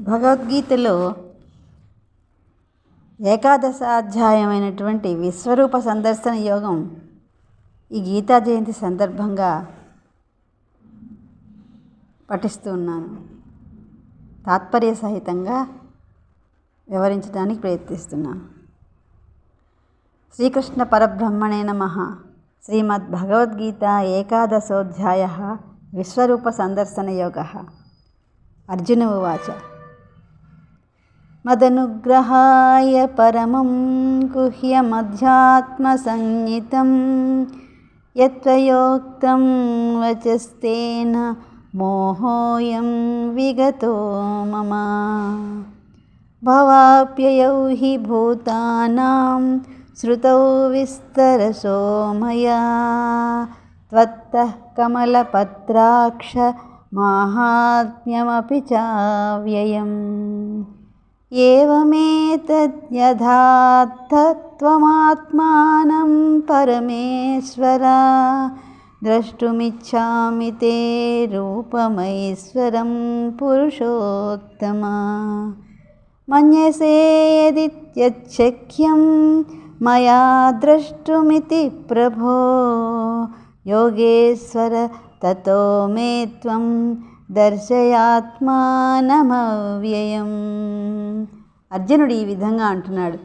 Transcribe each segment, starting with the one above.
భగవద్గీతలో ఏకాదశ అధ్యాయమైనటువంటి విశ్వరూప సందర్శన యోగం ఈ గీతా జయంతి సందర్భంగా పఠిస్తూ ఉన్నాను. తాత్పర్య సహితంగా వివరించడానికి ప్రయత్నిస్తున్నాను. శ్రీకృష్ణ పరబ్రహ్మణే నమ. శ్రీమద్భగవద్గీత ఏకాదశోధ్యాయ విశ్వరూప సందర్శన యోగ. అర్జున ఉవాచ. मदनुग्रहाय परमं गुह्यमध्यात्मसंज्ञितं यत्त्वयोक्तं वचस्तेन मोहोऽयं विगतो मम। भवाप्ययौ हि भूतानां श्रुतौ विस्तरसो मया। त्वत्तः कमलपत्राक्षमाहात्म्यमपि च व्ययम् एवमेतद्यथार्थत्वमात्मानं परमेश्वर द्रष्टुमिच्छामि ते रूपमैश्वरं पुरुषोत्तमा। मन्यसे यदित्यच्छक्यं मया द्रष्टुमिति प्रभो योगेश्वर ततो मे त्वं దర్శయాత్మానమవ్యయం. అర్జునుడు ఈ విధంగా అంటున్నాడు.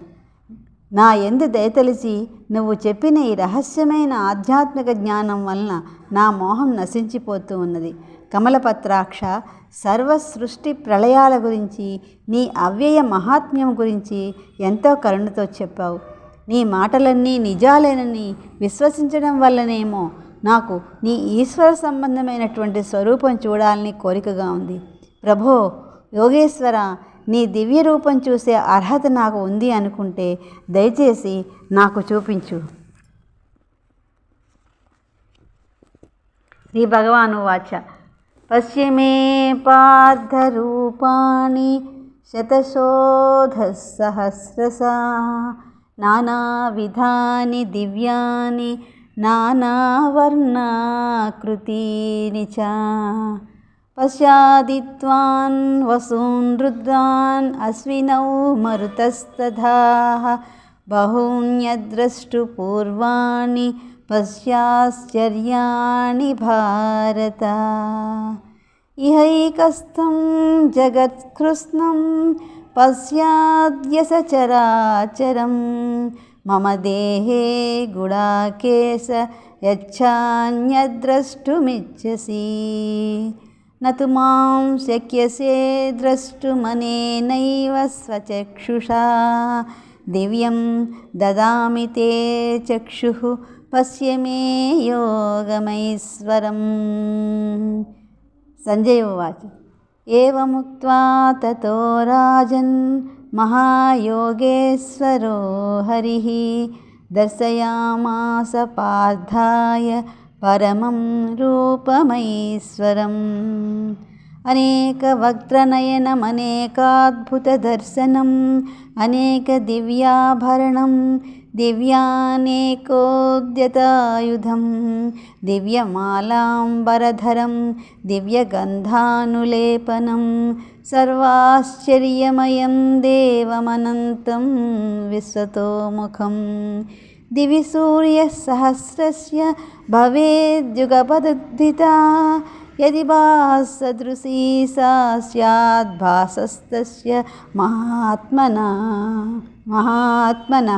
నా ఎందు దయతలిచి నువ్వు చెప్పిన ఈ రహస్యమైన ఆధ్యాత్మిక జ్ఞానం వలన నా మోహం నశించిపోతూ ఉన్నది. కమలపత్రాక్ష సర్వ సృష్టి ప్రళయాల గురించి నీ అవ్యయ మహాత్మ్యం గురించి ఎంతో కరుణతో చెప్పావు. నీ మాటలన్నీ నిజాలేనని విశ్వసించడం వల్లనేమో నాకు నీ ఈశ్వర సంబంధమైనటువంటి స్వరూపం చూడాలని కోరికగా ఉంది. ప్రభో యోగేశ్వర నీ దివ్య రూపం చూసే అర్హత నాకు ఉంది అనుకుంటే దయచేసి నాకు చూపించు. శ్రీ భగవాను వాచ పశ్చిమే పార్థరూపాణి శతశోధసహస్రసా నానావిధాని దివ్యాని నానావర్ణాకృతీని చ పశ్యాదిత్వాన్ వసూన్ రుద్రాన్ అశ్వినౌ మరుతస్తథా. బహూన్యద్రష్టుపూర్వాణి పశ్యాశ్చర్యాణి భారత. ఇహైకస్థం జగత్కృష్ణం పశ్యాద్య సచరాచరం మమ దేహే గుడాకేశ యచ్చాన్యద్రష్టుమిచ్చసి నతు మాం శక్యసే ద్రష్టుమనేనైవ స్వచక్షుషా. దివ్యం దదామి తే చక్షు పశ్య మే యోగమైశ్వరం. సంజయ ఉచ ఏముక్త్వా తతో రాజన్ महायोगेश्वरो हरिः दर्शयामास पार्थाय परमं रूपमैश्वरम्। अनेकवक्त्रनयनम् अनेकाद्भुतदर्शनम् अनेकदिव्याभरणं దివ్యాభరణం దివ్యానేకోద్యతాయుధం దివ్యమాలాంబరధరం దివ్యగంధానులేపనం సర్వాశ్చర్యమయం దేవమనంతం విశ్వతోముఖం. దివి సూర్యసహస్రస్య భవేద్యుగపదుద్ధితా యది భాసదృశీ సా స్యాద్ భాసస్తస్య మహాత్మన మహాత్మన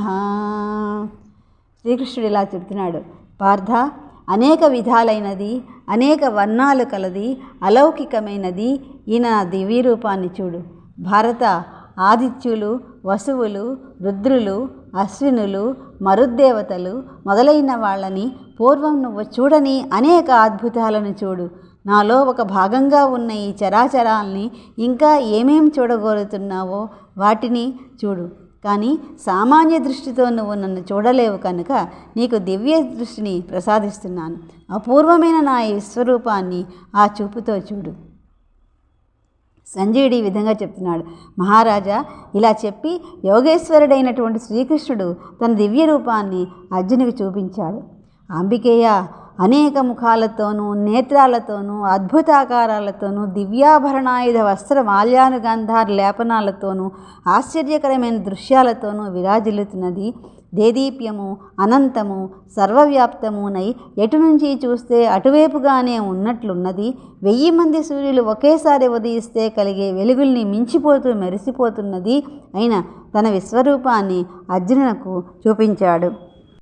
శ్రీకృష్ణుడు ఇలా చెప్తున్నాడు పార్థ అనేక విధాలైనది అనేక వర్ణాలు కలది అలౌకికమైనది ఈయన నా దివ్య రూపాన్ని చూడు. భారత ఆదిత్యులు వసువులు రుద్రులు అశ్వినులు మరుద్దేవతలు మొదలైన వాళ్ళని పూర్వం నువ్వు చూడని అనేక అద్భుతాలను చూడు. నాలో ఒక భాగంగా ఉన్న ఈ చరాచరాల్ని ఇంకా ఏమేం చూడగోరుతున్నావో వాటిని చూడు. కానీ సామాన్య దృష్టితో నువ్వు నన్ను చూడలేవు కనుక నీకు దివ్య దృష్టిని ప్రసాదిస్తున్నాను. అపూర్వమైన నా ఈ విశ్వరూపాన్ని ఆ చూపుతో చూడు. సంజయుడు ఈ విధంగా చెప్తున్నాడు. మహారాజా ఇలా చెప్పి యోగేశ్వరుడైనటువంటి శ్రీకృష్ణుడు తన దివ్య రూపాన్ని అర్జునికి చూపించాడు. అంబికేయ అనేక ముఖాలతోనూ నేత్రాలతోనూ అద్భుతాకారాలతోనూ దివ్యాభరణాయుధ వస్త్ర మాల్యానుగంధార్ లేపనాలతోనూ ఆశ్చర్యకరమైన దృశ్యాలతోనూ విరాజిల్లుతున్నది. దేదీప్యము అనంతము సర్వవ్యాప్తమునై ఎటు నుంచి చూస్తే అటువైపుగానే ఉన్నట్లున్నది. వెయ్యి మంది సూర్యులు ఒకేసారి ఉదయిస్తే కలిగే వెలుగుల్ని మించిపోతూ మెరిసిపోతున్నది అయిన తన విశ్వరూపాన్ని అర్జునునకు చూపించాడు.